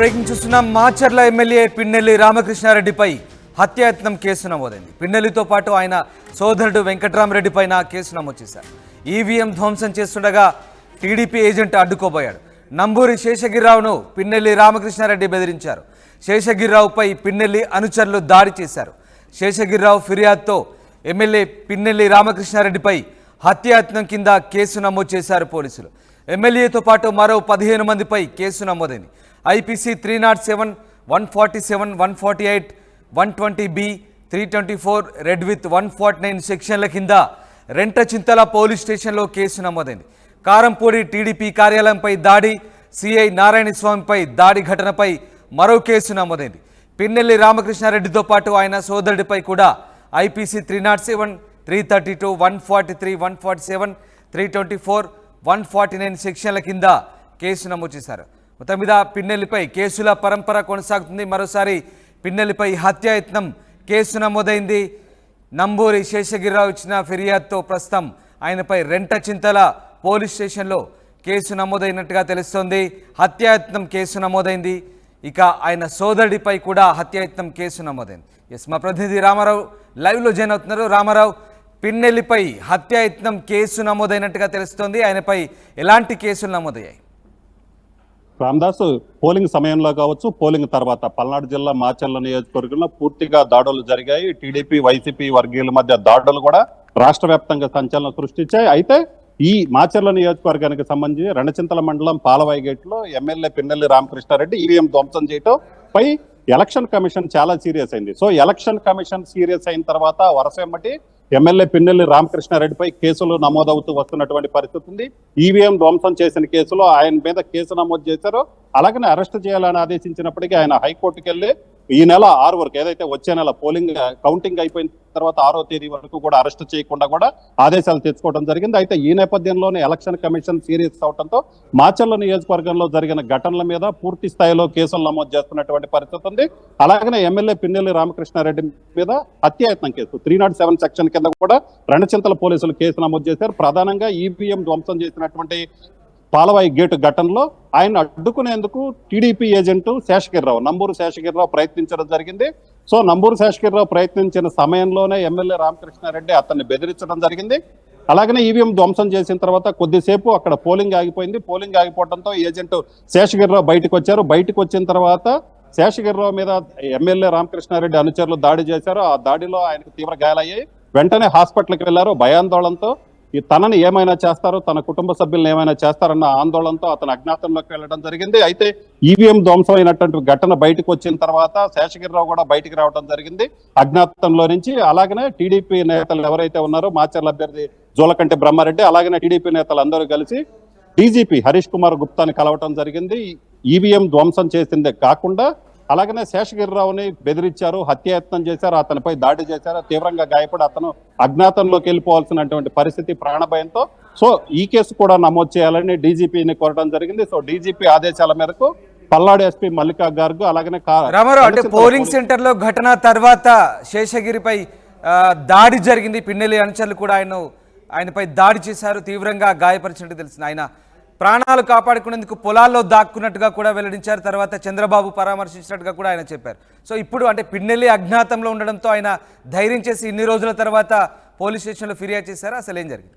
Breaking చూస్తున్నాం Macherla MLA Pinnelli రామకృష్ణారెడ్డిపై హత్యాయత్నం case నమోదైంది. పిన్నెల్లితో పాటు ఆయన సోదరుడు వెంకట్రామరెడ్డి పైన కేసు నమోదు చేశారు. ఈవీఎం ధ్వంసం చేస్తుండగా టీడీపీ ఏజెంట్ అడ్డుకోబోయాడు. నంబూరి శేషగిరిరావును పిన్నెల్లి రామకృష్ణారెడ్డి బెదిరించారు. శేషగిరిరావుపై పిన్నెల్లి అనుచరులు దాడి చేశారు. శేషగిరిరావు ఫిర్యాదుతో ఎమ్మెల్యే పిన్నెల్లి రామకృష్ణారెడ్డిపై హత్యాయత్నం కింద కేసు నమోదు చేశారు పోలీసులు. ఎమ్మెల్యేతో పాటు మరో పదిహేను మందిపై కేసు నమోదైంది. IPC three not seven one forty seven one forty eight one twenty B three twenty four red with one forty nine సెక్షన్ల కింద రెంటచింతల పోలీస్ స్టేషన్లో కేసు నమోదైంది. కారంపూడి టీడీపీ కార్యాలయంపై దాడి సిఐ నారాయణస్వామిపై దాడి ఘటనపై మరో కేసు నమోదైంది. పిన్నెల్లి రామకృష్ణారెడ్డితో పాటు ఆయన సోదరుడిపై కూడా IPC three not seven three thirty two one forty three one forty seven three twenty four one forty nine సెక్షన్ల కింద కేసు నమోదు చేశారు. మొత్తం మీద పిన్నెల్లిపై కేసుల పరంపర కొనసాగుతుంది. మరోసారి పిన్నెల్లిపై హత్యాయత్నం కేసు నమోదైంది. నంబూరి శేషగిరిరావు ఇచ్చిన ఫిర్యాదుతో ప్రస్తుతం ఆయనపై రెంట చింతల పోలీస్ స్టేషన్లో కేసు నమోదైనట్టుగా తెలుస్తోంది. హత్యాయత్నం కేసు నమోదైంది. ఇక ఆయన సోదరుడిపై కూడా హత్యాయత్నం కేసు నమోదైంది. ఎస్ మా ప్రతినిధి రామారావు లైవ్లో జాయిన్ అవుతున్నారు. రామారావు పిన్నెల్లిపై హత్యాయత్నం కేసు నమోదైనట్టుగా తెలుస్తోంది. ఆయనపై ఎలాంటి కేసులు నమోదయ్యాయి? రామదాస్ పోలింగ్ సమయంలో కావచ్చు పోలింగ్ తర్వాత. పల్నాడు జిల్లా మాచర్ల నియోజకవర్గంలో పూర్తిగా దాడులు జరిగాయి. టీడీపీ వైసీపీ వర్గీయుల మధ్య దాడులు కూడా రాష్ట్ర వ్యాప్తంగా సంచలనం సృష్టించాయి. అయితే ఈ మాచర్ల నియోజకవర్గానికి సంబంధించి రణచింతల మండలం పాలవాయిగేట్లో ఎమ్మెల్యే పిన్నెల్లి రామకృష్ణారెడ్డి ఈవీఎం ధ్వంసం చేయటం పై ఎలక్షన్ కమిషన్ చాలా సీరియస్ అయింది. సో ఎలక్షన్ కమిషన్ సీరియస్ అయిన తర్వాత వరసమ్మటి ఎమ్మెల్యే పిన్నెల్లి రామకృష్ణారెడ్డిపై కేసులు నమోదవుతూ వస్తున్నటువంటి పరిస్థితి ఉంది. ఈవీఎం ధ్వంసం చేసిన కేసులో ఆయన మీద కేసు నమోదు చేశారు. అలాగనే అరెస్ట్ చేయాలని ఆదేశించినప్పటికీ ఆయన హైకోర్టుకి వెళ్ళి ఈ నెల ఆరు వరకు ఏదైతే వచ్చే నెల పోలింగ్ కౌంటింగ్ అయిపోయిన తర్వాత ఆరో తేదీ వరకు కూడా అరెస్ట్ చేయకుండా కూడా ఆదేశాలు తెచ్చుకోవడం జరిగింది. అయితే ఈ నేపథ్యంలోనే ఎలక్షన్ కమిషన్ సీరియస్ అవడంతో మాచర్ల నియోజకవర్గంలో జరిగిన ఘటనల మీద పూర్తి స్థాయిలో కేసులు నమోదు చేస్తున్నటువంటి పరిస్థితి ఉంది. అలాగనే ఎమ్మెల్యే పిన్నెల్లి రామకృష్ణారెడ్డి మీద హత్యాయత్నం కేసు. త్రీ నాట్ సెవెన్ సెక్షన్ కింద కూడా రణచింతల పోలీసులు కేసు నమోదు చేశారు. ప్రధానంగా ఈవీఎం ధ్వంసం చేసినటువంటి పాలవాయి గేటు ఘటనలో ఆయన అడ్డుకునేందుకు టీడీపీ ఏజెంట్ శేషగిరిరావు నంబూరు శేషగిరిరావు ప్రయత్నించడం జరిగింది. సో నంబూరు శేషగిరిరావు ప్రయత్నించిన సమయంలోనే ఎమ్మెల్యే రామకృష్ణారెడ్డి అతన్ని బెదిరించడం జరిగింది. అలాగనే ఈవీఎం ధ్వంసం చేసిన తర్వాత కొద్దిసేపు అక్కడ పోలింగ్ ఆగిపోయింది. పోలింగ్ ఆగిపోవడంతో ఏజెంట్ శేషగిరిరావు బయటకు వచ్చారు. బయటకు వచ్చిన తర్వాత శేషగిరిరావు మీద ఎమ్మెల్యే రామకృష్ణారెడ్డి అనుచరులు దాడి చేశారు. ఆ దాడిలో ఆయనకు తీవ్ర గాయాలయ్యాయి. వెంటనే హాస్పిటల్కి వెళ్ళారు భయాందోళనతో ఈ తనని ఏమైనా చేస్తారో తన కుటుంబ సభ్యులను ఏమైనా చేస్తారన్న ఆందోళనతో అతను అజ్ఞాతంలోకి వెళ్ళడం జరిగింది. అయితే ఈవీఎం ధ్వంసం అయినటువంటి ఘటన బయటకు వచ్చిన తర్వాత శేషగిరిరావు కూడా బయటికి రావడం జరిగింది. అజ్ఞాతంలో నుంచి అలాగనే టీడీపీ నేతలు ఎవరైతే ఉన్నారో మాచర్ల అభ్యర్థి జోలకంటి బ్రహ్మారెడ్డి అలాగనే టీడీపీ నేతలు అందరూ కలిసి డీజీపీ హరీష్ కుమార్ గుప్తాని కలవటం జరిగింది. ఈవీఎం ధ్వంసం చేసిందే కాకుండా అలాగనే శేషగిరిరావుని బెదిరించారు హత్యాయత్నం చేశారు అతనిపై దాడి చేశారు తీవ్రంగా గాయపడి అతను అజ్ఞాతంలోకి వెళ్ళిపోవాల్సినటువంటి పరిస్థితి ప్రాణభయంతో సో ఈ కేసు కూడా నమోదు చేయాలని డీజీపీని కోరడం జరిగింది. సో డీజీపీ ఆదేశాల మేరకు పల్నాడు ఎస్పీ మల్లికా గార్గు అలాగనే రామారావు అంటే పోలింగ్ సెంటర్లో ఘటన తర్వాత శేషగిరిపై ఆ, దాడి జరిగింది. పిన్నెల్లి అనుచరులు కూడా ఆయన ఆయనపై దాడి చేశారు తీవ్రంగా గాయపరిచినట్టు తెలిసింది ఆయన ప్రాణాలు కాపాడుకునేందుకు పొలాల్లో దాక్కున్నట్టుగా కూడా వెల్లడించారు. తర్వాత చంద్రబాబు పరామర్శించినట్టుగా కూడా ఆయన చెప్పారు. సో ఇప్పుడు అంటే పిన్నెల్లి అజ్ఞాతంలో ఉండడంతో ఆయన ధైర్యం చేసి ఇన్ని రోజుల తర్వాత పోలీస్ స్టేషన్లో ఫిర్యాదు చేశారు? అసలు ఏం జరిగింది?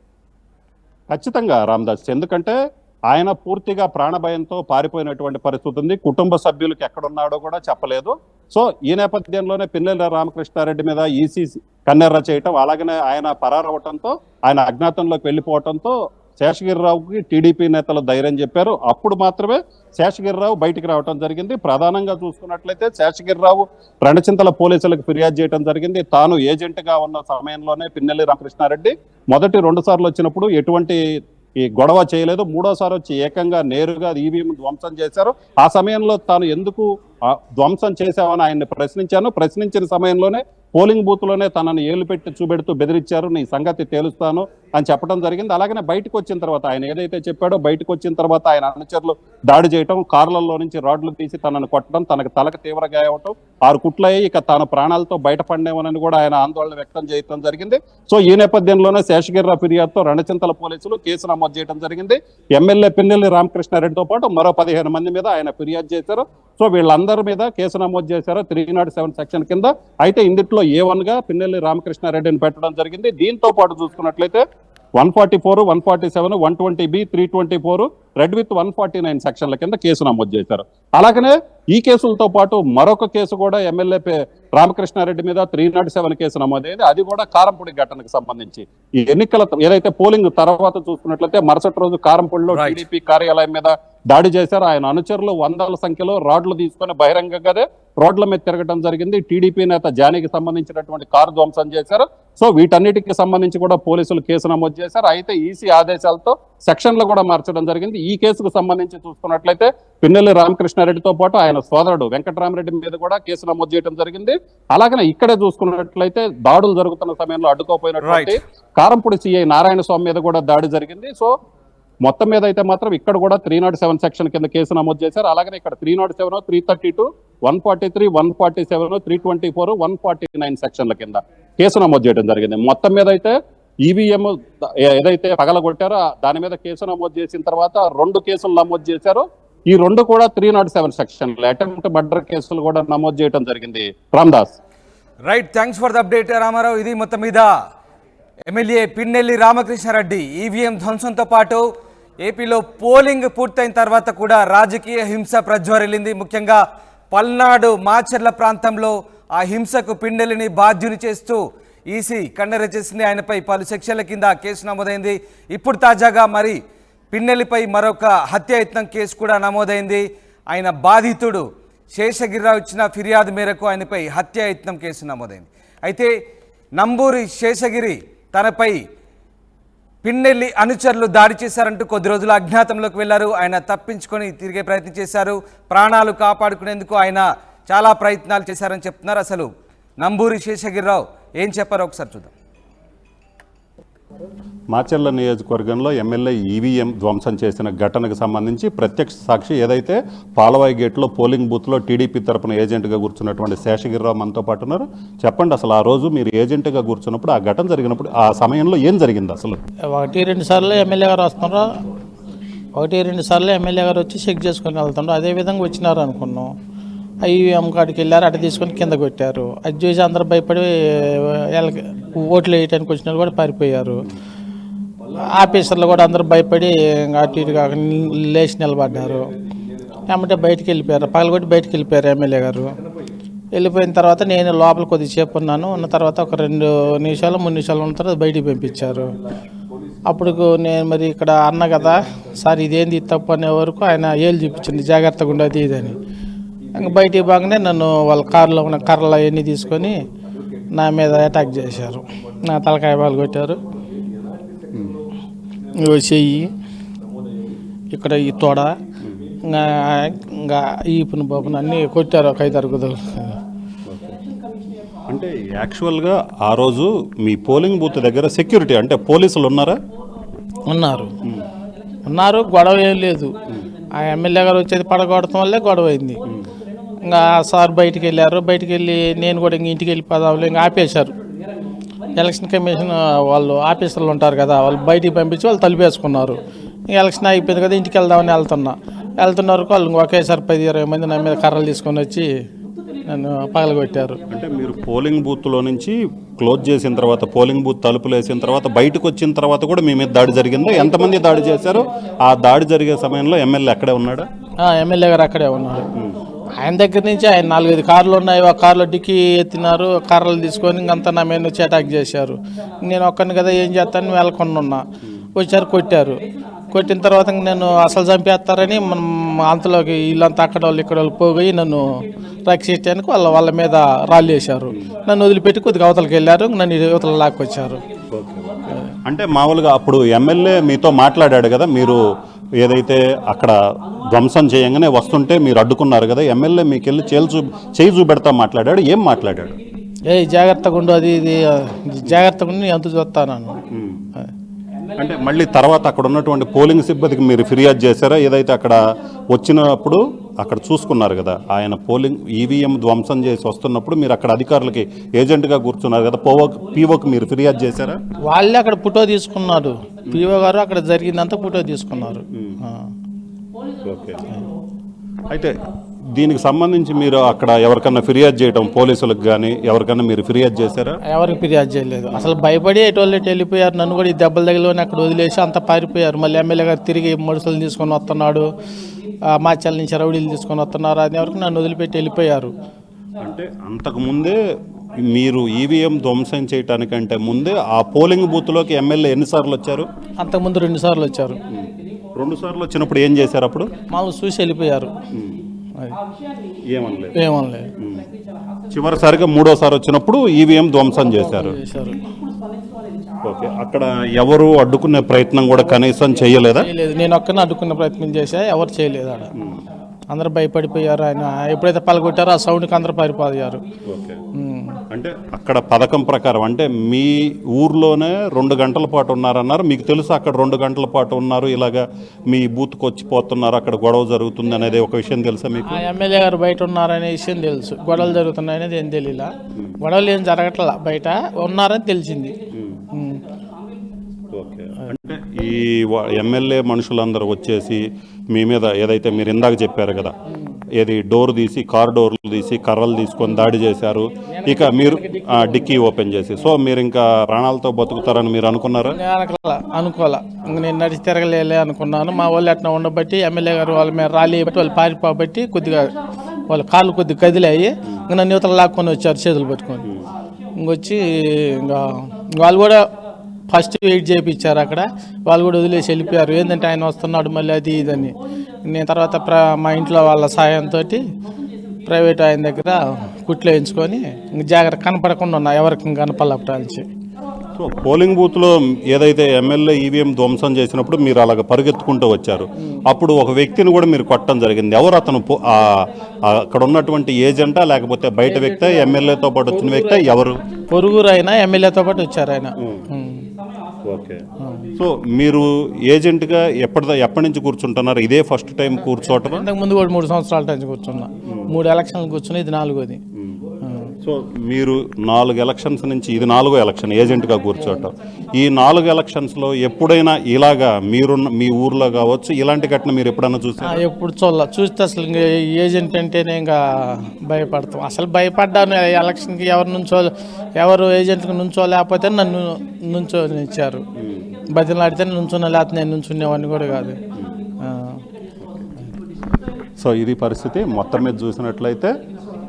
ఖచ్చితంగా రామదాస్ ఎందుకంటే ఆయన పూర్తిగా ప్రాణభయంతో పారిపోయినటువంటి పరిస్థితి ఉంది. కుటుంబ సభ్యులకు ఎక్కడున్నాడో కూడా చెప్పలేదు. సో ఈ నేపథ్యంలోనే పిన్నెల రామకృష్ణారెడ్డి మీద ఈసీ కన్నెర్ర చేయటం అలాగనే ఆయన పరారవటంతో ఆయన అజ్ఞాతంలోకి వెళ్ళిపోవటంతో శేషగిరిరావుకి టీడీపీ నేతలు ధైర్యం చెప్పారు. అప్పుడు మాత్రమే శేషగిరిరావు బయటికి రావటం జరిగింది. ప్రధానంగా చూసుకున్నట్లయితే శేషగిరిరావు రణచింతల పోలీసులకు ఫిర్యాదు చేయడం జరిగింది. తాను ఏజెంట్గా ఉన్న సమయంలోనే పిన్నెల్లి రామకృష్ణారెడ్డి మొదటి రెండు సార్లు వచ్చినప్పుడు ఎటువంటి ఈ గొడవ చేయలేదు. మూడోసారి వచ్చి ఏకంగా నేరుగా ఈవీఎం ధ్వంసం చేశారు. ఆ సమయంలో తాను ఎందుకు ఆ, ధ్వంసం చేశామని ఆయన్ని ప్రశ్నించాను. ప్రశ్నించిన సమయంలోనే పోలింగ్ బూత్లోనే తనను తనని ఏలు పెట్టి చూపెడుతూ బెదిరించారు. నీ సంగతి తేలుస్తాను. అని చెప్పడం జరిగింది. అలాగనే బయటకు వచ్చిన తర్వాత ఆయన ఏదైతే చెప్పాడో బయటకు వచ్చిన తర్వాత ఆయన అనుచరులు దాడి చేయటం కార్లలో నుంచి రాడ్లు తీసి తనను కొట్టడం తనకు తలకు తీవ్ర గాయవటం ఆరు కుట్లయ్యి ఇక తాను ప్రాణాలతో బయటపడినేమోనని కూడా ఆయన ఆందోళన వ్యక్తం చేయడం జరిగింది. సో ఈ నేపథ్యంలోనే శేషగిరిరావు ఫిర్యాదుతో రణచింతల పోలీసులు కేసు నమోదు చేయడం జరిగింది. ఎమ్మెల్యే పిన్నెల్లి రామకృష్ణారెడ్డితో పాటు మరో పదిహేను మంది మీద ఆయన ఫిర్యాదు చేశారు. సో వీళ్ళందరి మీద కేసు నమోదు చేశారు త్రీ నాట్ సెవెన్ సెక్షన్ కింద. అయితే ఇందుట్లో ఏ వన్గా పిన్నెల్లి రామకృష్ణారెడ్డిని పెట్టడం జరిగింది. దీంతో పాటు చూసుకున్నట్లయితే one forty four one forty seven one twenty B three twenty four red with one forty nine సెక్షన్ల కింద కేసు నమోదు చేశారు. అలాగనే ఈ కేసులతో పాటు మరొక కేసు కూడా ఎమ్మెల్యే రామకృష్ణారెడ్డి మీద త్రీ నాట్ సెవెన్ కేసు నమోదైంది. అది కూడా కారంపూడి ఘటనకు సంబంధించి. ఈ ఎన్నికల ఏదైతే పోలింగ్ తర్వాత చూసుకున్నట్లయితే మరుసటి రోజు కారంపూడిలో. టీడీపీ కార్యాలయం మీద దాడి చేశారు. ఆయన అనుచరులు వందల సంఖ్యలో రాడ్లు తీసుకొని బహిరంగంగానే రోడ్ల మీద తిరగడం జరిగింది. టీడీపీ నేత జానీకి సంబంధించినటువంటి కారు ధ్వంసం చేశారు. సో వీటన్నిటికి సంబంధించి కూడా పోలీసులు కేసు నమోదు చేశారు. అయితే ఈసీ ఆదేశాలతో సెక్షన్లు కూడా మార్చడం జరిగింది. ఈ కేసుకు సంబంధించి చూసుకున్నట్లయితే పిన్నెల్లి రామకృష్ణారెడ్డితో పాటు ఆయన సోదరుడు వెంకటరామరెడ్డి మీద కూడా కేసు నమోదు చేయడం జరిగింది. అలాగనే ఇక్కడే చూసుకున్నట్లయితే దాడులు జరుగుతున్న సమయంలో అడ్డుకోపోయినటువంటి కారంపూడి సిఐ నారాయణ స్వామి మీద కూడా దాడి జరిగింది. సో మొత్తం మీద అయితే మాత్రం ఇక్కడ కూడా త్రీ నాట్ సెవెన్ సెక్షన్ కింద కేసు నమోదు చేశారు. అలాగనే ఇక్కడ three not seven three thirty two one forty three one forty seven three twenty four one forty nine సెక్షన్ల కింద. కేసు నమోదు చేయడం జరిగింది. మొత్తం మీద అయితే ఈవీఎం ఏదైతే పగలగొట్టారో దాని మీద కేసు నమోదు చేసిన తర్వాత రెండు కేసులు నమోదు చేశారు. ఈ రెండు కూడా three not seven section attempt murder కేసులు కూడా నమోదు చేయడం జరిగింది. Ramdas right thanks for the update Rama Rao. ఇది మొత్తం మీద ఎమ్మెల్యే పిన్నెల్లి రామకృష్ణారెడ్డి ఈవీఎం ధ్వంసంతో పాటు ఏపీలో పోలింగ్ పూర్తయిన తర్వాత కూడా రాజకీయ హింస ప్రజ్వరిల్లింది. ముఖ్యంగా పల్నాడు మాచర్ల ప్రాంతంలో ఆ హింసకు పిండెలిని బాధ్యుని చేస్తూ ఈసీ కండర చేసింది ఆయనపై పలు సెక్షన్ల కింద కేసు నమోదైంది. ఇప్పుడు తాజాగా మరి పిన్నెలిపై మరొక హత్యాయత్నం కేసు కూడా నమోదైంది. ఆయన బాధితుడు శేషగిరిరావు ఇచ్చిన ఫిర్యాదు మేరకు ఆయనపై హత్యాయత్నం కేసు నమోదైంది. అయితే నంబూరి శేషగిరి తనపై పిన్నెల్లి అనుచరులు దాడి చేశారంటూ కొద్ది రోజులు అజ్ఞాతంలోకి వెళ్ళారు. ఆయన తప్పించుకొని తిరిగే ప్రయత్నం చేశారు. ప్రాణాలు కాపాడుకునేందుకు ఆయన చాలా ప్రయత్నాలు చేశారని చెప్తున్నారు అసలు. నంబూరి శేషగిరిరావు ఏం చెప్పారో ఒకసారి చూద్దాం. మాచర్ల నియోజకవర్గంలో ఎమ్మెల్యే ఈవీఎం ధ్వంసం చేసిన ఘటనకు సంబంధించి ప్రత్యక్ష సాక్షి ఏదైతే పాలవాయి గేట్లో పోలింగ్ బూత్లో టీడీపీ తరపున ఏజెంట్గా కూర్చున్నటువంటి శేషగిరిరావు మనతో పాటు ఉన్నారు. చెప్పండి అసలు ఆ రోజు మీరు ఏజెంట్గా కూర్చున్నప్పుడు ఆ ఘటన జరిగినప్పుడు ఆ సమయంలో ఏం జరిగింది అసలు? ఒకటి రెండు సార్లు ఎమ్మెల్యే గారు వస్తున్నారు ఒకటి రెండు సార్లు ఎమ్మెల్యే గారు వచ్చి చెక్ చేసుకొని వెళ్తున్నారు అదే విధంగా వచ్చినారు అనుకున్నాం. ఐవీఎం కాడికి వెళ్ళారు అటు తీసుకొని కింద కొట్టారు. అది చూసి అందరు భయపడి ఓట్లు వేయడానికి వచ్చిన వాళ్ళు కూడా పారిపోయారు. ఆఫీసర్లు కూడా అందరూ భయపడి అటు ఇటు కాక లేచి నిలబడ్డారు. ఏమంటే బయటికి వెళ్ళిపోయారు. పగలగొట్టి బయటికి వెళ్ళిపోయారు ఎమ్మెల్యే గారు. వెళ్ళిపోయిన తర్వాత నేను లోపల కొద్దిసేపు ఉన్నాను. ఉన్న తర్వాత ఒక రెండు నిమిషాలు మూడు నిమిషాలు ఉన్న తర్వాత బయటికి పంపించారు. అప్పుడు నేను మరి ఇక్కడ అన్న కదా సార్ ఇదేంది తప్పు అనే వరకు ఆయన ఏళ్ళు చూపించింది. జాగ్రత్తగా ఉండదు ఇదని ఇంక బయటికి బాగానే నన్ను వాళ్ళ కారులో ఉన్న కర్రలు అవన్నీ తీసుకొని నా మీద అటాక్ చేశారు. నా తలకాయ బాలు కొట్టారు. చెయ్యి ఇక్కడ ఈ తోడ ఇంకా ఇంకా ఈపును బాబుని అన్నీ కొట్టారు ఒక ఐదు అరుగుదలు అంటే యాక్చువల్గా ఆ రోజు మీ పోలింగ్ బూత్ దగ్గర సెక్యూరిటీ అంటే పోలీసులు ఉన్నారా? ఉన్నారు. ఉన్నారు గొడవ ఏం లేదు. ఆ ఎమ్మెల్యే గారు వచ్చేది పడగొడటం వల్లే గొడవ అయింది. ఇంకా సార్ బయటికి వెళ్ళారు. బయటికి వెళ్ళి నేను కూడా ఇంక ఇంటికి వెళ్ళిపోదాంలే ఇంకా ఆపేశారు. ఎలక్షన్ కమిషన్ వాళ్ళు ఆఫీసర్లు ఉంటారు కదా వాళ్ళు బయటికి పంపించి వాళ్ళు తలిపేసుకున్నారు. ఇంక ఎలక్షన్ అయిపోయింది కదా ఇంటికి వెళ్దామని వెళ్తున్నా. వెళ్తున్న వరకు వాళ్ళు ఒకేసారి పది ఇరవై మంది నా మీద కర్రలు తీసుకొని వచ్చి నన్ను పగలగొట్టారు. అంటే మీరు పోలింగ్ బూత్లో నుంచి క్లోజ్ చేసిన తర్వాత పోలింగ్ బూత్ తలుపులు వేసిన తర్వాత బయటకు వచ్చిన తర్వాత కూడా మీ మీద దాడి జరిగిందా? ఎంతమంది దాడి చేశారు? ఆ దాడి జరిగే సమయంలో ఎమ్మెల్యే అక్కడే ఉన్నాడా? ఆ, ఎమ్మెల్యే గారు అక్కడే ఉన్నారు. ఆయన దగ్గర నుంచి ఆయన నాలుగైదు కార్లు ఉన్నాయి. ఒక కార్లో డిక్కీ ఎత్తినారు. కర్రలు తీసుకొని ఇంకంతా నా మీద వచ్చి అటాక్ చేశారు. నేను ఒక్కని కదా ఏం చేస్తాను వెళ్ళకుండా ఉన్నా. వచ్చారు కొట్టారు. కొట్టిన తర్వాత నేను అసలు చంపేస్తారని మనం అంతలోకి వీళ్ళంతా అక్కడ వాళ్ళు ఇక్కడ వాళ్ళు పోయి నన్ను రక్షించడానికి వాళ్ళ వాళ్ళ మీద రాళ్ళు వేశారు. నన్ను వదిలిపెట్టి కొద్దిగా అవతలకి వెళ్ళారు. నన్ను యువతలు లాక్కొచ్చారు. అంటే మామూలుగా అప్పుడు ఎమ్మెల్యే మీతో మాట్లాడాడు కదా మీరు ఏదైతే అక్కడ ధ్వంసం చేయంగానే వస్తుంటే మీరు అడ్డుకున్నారు కదా ఎమ్మెల్యే మీకు వెళ్ళి చేలు చూ చేయి చూపెడతా మాట్లాడాడు ఏం మాట్లాడాడు? ఏ జాగ్రత్తగా ఉండు అది ఇది జాగ్రత్తగా ఉండి ఎంత చూస్తాను అంటే మళ్ళీ తర్వాత అక్కడ ఉన్నటువంటి పోలింగ్ సిబ్బందికి మీరు ఫిర్యాదు చేశారా? ఏదైతే అక్కడ వచ్చినప్పుడు అక్కడ చూసుకున్నారు కదా ఆయన పోలింగ్ ఈవీఎం ధ్వంసం చేసి వస్తున్నప్పుడు మీరు అక్కడ అధికారులకి ఏజెంట్గా కూర్చున్నారు కదా పోవో పీఓకి మీరు ఫిర్యాదు చేశారా? వాళ్ళే అక్కడ ఫోటో తీసుకున్నారు. పిఓ గారు అక్కడ జరిగిందంతా ఫోటో తీసుకున్నారు. ఓకే. అయితే దీనికి సంబంధించి మీరు అక్కడ ఎవరికన్నా ఫిర్యాదు చేయడం పోలీసులకు కానీ ఎవరికన్నా మీరు ఫిర్యాదు చేశారా? ఎవరికి ఫిర్యాదు చేయలేదు. అసలు భయపడి ఎటోళ్ళు ఎటు వెళ్ళిపోయారు. నన్ను కూడా ఈ దెబ్బల దగ్గరలోనే అక్కడ వదిలేసి అంత పారిపోయారు. మళ్ళీ ఎమ్మెల్యే గారు తిరిగి మనుషులు తీసుకొని వస్తున్నాడు ఆ, మాచల్ నుంచి రౌడీలు తీసుకొని వస్తున్నారు అది వరకు నన్ను వదిలిపెట్టి వెళ్ళిపోయారు. అంటే అంతకు ముందే మీరు ఈవీఎం ధ్వంసం చేయటానికంటే ముందే ఆ పోలింగ్ బూత్లోకి ఎమ్మెల్యే ఎన్నిసార్లు వచ్చారు? అంతకుముందు రెండు సార్లు వచ్చారు. రెండు సార్లు వచ్చినప్పుడు ఏం చేశారు అప్పుడు? మామూలు చూసి వెళ్ళిపోయారు. ఏమనలేదు. ఏమనలేదు. చివరిసారిగా మూడోసారి వచ్చినప్పుడు ఈవీఎం ధ్వంసం చేశారు. ఓకే అక్కడ ఎవరు అడ్డుకునే ప్రయత్నం కూడా కనీసం చేయలేదా? చేయలేదు. నేను ఒక్కనే అడ్డుకునే ప్రయత్నం చేశా ఎవరు చేయలేదు ఆడ. అందరూ భయపడిపోయారు. ఆయన ఎప్పుడైతే పలగొట్టారో ఆ సౌండ్కి అందరూ పారిపోయారు. అంటే అక్కడ పథకం ప్రకారం అంటే మీ ఊర్లోనే రెండు గంటల పాటు ఉన్నారన్నారు. మీకు తెలుసు అక్కడ రెండు గంటల పాటు ఉన్నారు. ఇలాగా మీ బూత్కి వచ్చి పోతున్నారు. అక్కడ గొడవ జరుగుతుంది అనేది ఒక విషయం తెలుసా మీకు? ఎమ్మెల్యే గారు బయట ఉన్నారనే విషయం తెలుసు. గొడవలు జరుగుతున్నాయనేది ఏం తెలియలా గొడవలు ఏం జరగట్లా బయట? ఉన్నారని తెలిసింది. అంటే ఈ ఎమ్మెల్యే మనుషులందరూ వచ్చేసి మీ మీద ఏదైతే మీరు ఇందాక చెప్పారు కదా ఏది డోర్ తీసి కార్ డోర్లు తీసి కర్రలు తీసుకొని దాడి చేశారు ఇక మీరు డిక్కీ ఓపెన్ చేసి. సో మీరు ఇంకా ప్రాణాలతో బతుకుతారని మీరు అనుకున్నారా? అనుకోవాలా ఇంక నేను నడిచి తిరగలేలే అనుకున్నాను. మా వాళ్ళు అట్లా ఉండబట్టి ఎమ్మెల్యే గారు వాళ్ళ మీద ర్యాలీ బట్టి వాళ్ళు పారిపోబట్టి కొద్దిగా వాళ్ళ కాళ్ళు కొద్దిగా కదిలాయి. ఇంకా నన్ను యువతలు లాక్కొని వచ్చారు చేతులు పట్టుకొని. ఇంకొచ్చి ఇంకా వాళ్ళు కూడా ఫస్ట్ వెయిట్ చేయించారు అక్కడ. వాళ్ళు కూడా వదిలేసి వెళ్ళిపోయారు. ఏంటంటే ఆయన వస్తున్నాడు మళ్ళీ అది ఇదని. నేను తర్వాత మా ఇంట్లో వాళ్ళ సాయంతో ప్రైవేట్ ఆయన దగ్గర కుట్లు వేయించుకొని ఇంక జాగ్రత్త కనపడకుండా ఉన్నా. ఎవరికి కనపడలపటాల్సి సో పోలింగ్ బూత్లో ఏదైతే ఎమ్మెల్యే ఈవీఎం ధ్వంసం చేసినప్పుడు మీరు అలాగ పరిగెత్తుకుంటూ వచ్చారు. అప్పుడు ఒక వ్యక్తిని కూడా మీరు కొట్టడం జరిగింది. ఎవరు అతను అక్కడ ఉన్నటువంటి ఏజెంటా లేకపోతే బయట వ్యక్తి ఎమ్మెల్యేతో పాటు వచ్చిన వ్యక్తి ఎవరు? పొరుగురు అయినా ఎమ్మెల్యేతో పాటు వచ్చారు ఆయన. సో మీరు ఏజెంట్గా ఎప్పటి ఎప్పటి నుంచి కూర్చుంటున్నారు? ఇదే ఫస్ట్ టైం కూర్చోవటం ఇంతకు ముందు కూడా మూడు సంవత్సరాల నుంచి కూర్చున్నా. మూడు ఎలక్షన్లు కూర్చుని ఇది నాలుగోది. సో మీరు నాలుగు ఎలక్షన్స్ నుంచి ఇది నాలుగో ఎలక్షన్ ఏజెంట్గా కూర్చోవటం. ఈ నాలుగు ఎలక్షన్స్లో ఎప్పుడైనా ఇలాగా మీరున్న మీ ఊర్లో కావచ్చు ఇలాంటి ఘటన మీరు ఎప్పుడైనా చూసారు ఎప్పుడు చూడాల. చూస్తే అసలు ఇంకా ఏజెంట్ అంటేనే ఇంకా భయపడతాం. అసలు భయపడ్డాను ఎలక్షన్కి ఎవరు నుంచో ఎవరు ఏజెంట్కి నుంచో లేకపోతే నన్ను నుంచో ఇచ్చారు. బతిలాడితే నుంచున్నా లేకపోతే నేను నుంచునేవాడిని కూడా కాదు. సో ఇది పరిస్థితి మొత్తం మీద చూసినట్లయితే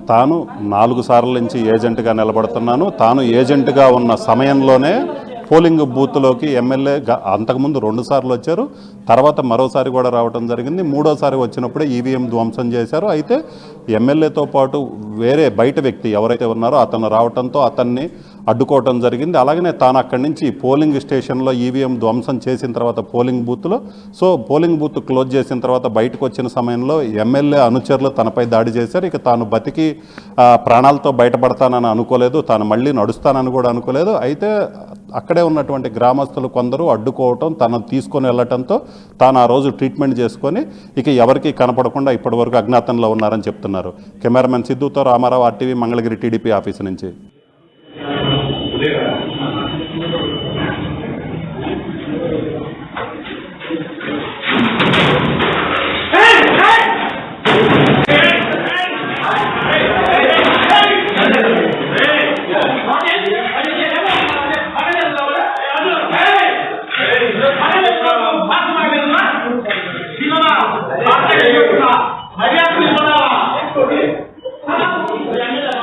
తాను నాలుగు సార్ల నుంచి ఏజెంట్గా నిలబడుతున్నాను. తాను ఏజెంట్గా ఉన్న సమయంలోనే పోలింగ్ బూత్లోకి ఎమ్మెల్యే అంతకుముందు రెండు సార్లు వచ్చారు. తర్వాత మరోసారి కూడా రావడం జరిగింది. మూడోసారి వచ్చినప్పుడే ఈవీఎం ధ్వంసం చేశారు. అయితే ఎమ్మెల్యేతో పాటు వేరే బయట వ్యక్తి ఎవరైతే ఉన్నారో అతను రావడంతో అతన్ని అడ్డుకోవటం జరిగింది. అలాగనే తాను అక్కడి నుంచి పోలింగ్ స్టేషన్లో ఈవీఎం ధ్వంసం చేసిన తర్వాత పోలింగ్ బూత్లో సో పోలింగ్ బూత్ క్లోజ్ చేసిన తర్వాత బయటకు వచ్చిన సమయంలో ఎమ్మెల్యే అనుచరులు తనపై దాడి చేశారు. ఇక తాను బతికి ప్రాణాలతో బయటపడతానని అనుకోలేదు. తాను మళ్ళీ నడుస్తానని కూడా అనుకోలేదు. అయితే అక్కడే ఉన్నటువంటి గ్రామస్తులు కొందరు అడ్డుకోవటం తను తీసుకొని వెళ్ళటంతో తాను ఆ రోజు ట్రీట్మెంట్ చేసుకొని ఇక ఎవరికి కనపడకుండా ఇప్పటివరకు అజ్ఞాతంలో ఉన్నారని చెప్తున్నారు. Cameraman సిద్ధుతో Rama Rao RTV Mangalagiri TDP office నుంచి. Amen.